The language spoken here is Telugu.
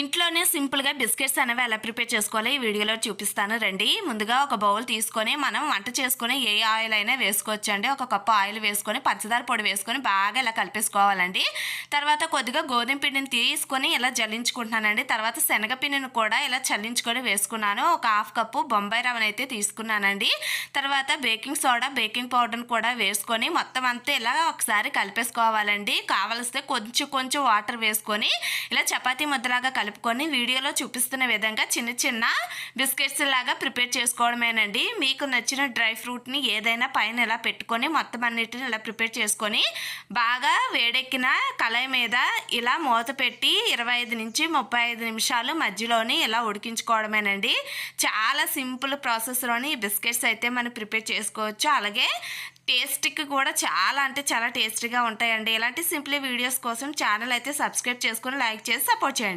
ఇంట్లోనే సింపుల్గా బిస్కెట్స్ అనేవి ఎలా ప్రిపేర్ చేసుకోవాలో ఈ వీడియోలో చూపిస్తాను. రండి ముందుగా ఒక బౌల్ తీసుకొని మనం వంట చేసుకుని ఏ ఆయిల్ అయినా వేసుకోవచ్చు అండి ఒక కప్పు ఆయిల్ వేసుకొని పంచదార పొడి వేసుకొని బాగా ఇలా కలిపేసుకోవాలండి. తర్వాత కొద్దిగా గోధుమ పిండిని తీసుకొని ఇలా జల్లించుకుంటున్నానండి. తర్వాత శనగపిండిని కూడా ఇలా చల్లించుకొని వేసుకున్నాను. ఒక హాఫ్ కప్పు బొంబాయి రవ్వను అయితే తీసుకున్నానండి. తర్వాత బేకింగ్ సోడా బేకింగ్ పౌడర్ని కూడా వేసుకొని మొత్తం అంతా ఇలా ఒకసారి కలిపేసుకోవాలండి. కావలిస్తే కొంచెం కొంచెం వాటర్ వేసుకొని ఇలా చపాతీ ముద్దలాగా కలుపుకొని వీడియోలో చూపిస్తున్న విధంగా చిన్న చిన్న బిస్కెట్స్ లాగా ప్రిపేర్ చేసుకోవడమేనండి. మీకు నచ్చిన డ్రై ఫ్రూట్ని ఏదైనా పైన ఇలా పెట్టుకొని మొత్తం అన్నిటిని ఇలా ప్రిపేర్ చేసుకొని బాగా వేడెక్కిన కళాయి మీద ఇలా మూత పెట్టి ఇరవై ఐదు నుంచి ముప్పై ఐదు నిమిషాలు మధ్యలోని ఇలా ఉడికించుకోవడమేనండి. చాలా సింపుల్ ప్రాసెస్లోని ఈ బిస్కెట్స్ అయితే మనం ప్రిపేర్ చేసుకోవచ్చు. అలాగే టేస్ట్కి కూడా చాలా అంటే చాలా టేస్టీగా ఉంటాయండి. ఇలాంటి సింపుల్ వీడియోస్ కోసం ఛానల్ అయితే సబ్స్క్రైబ్ చేసుకొని లైక్ చేసి సపోర్ట్ చేయండి.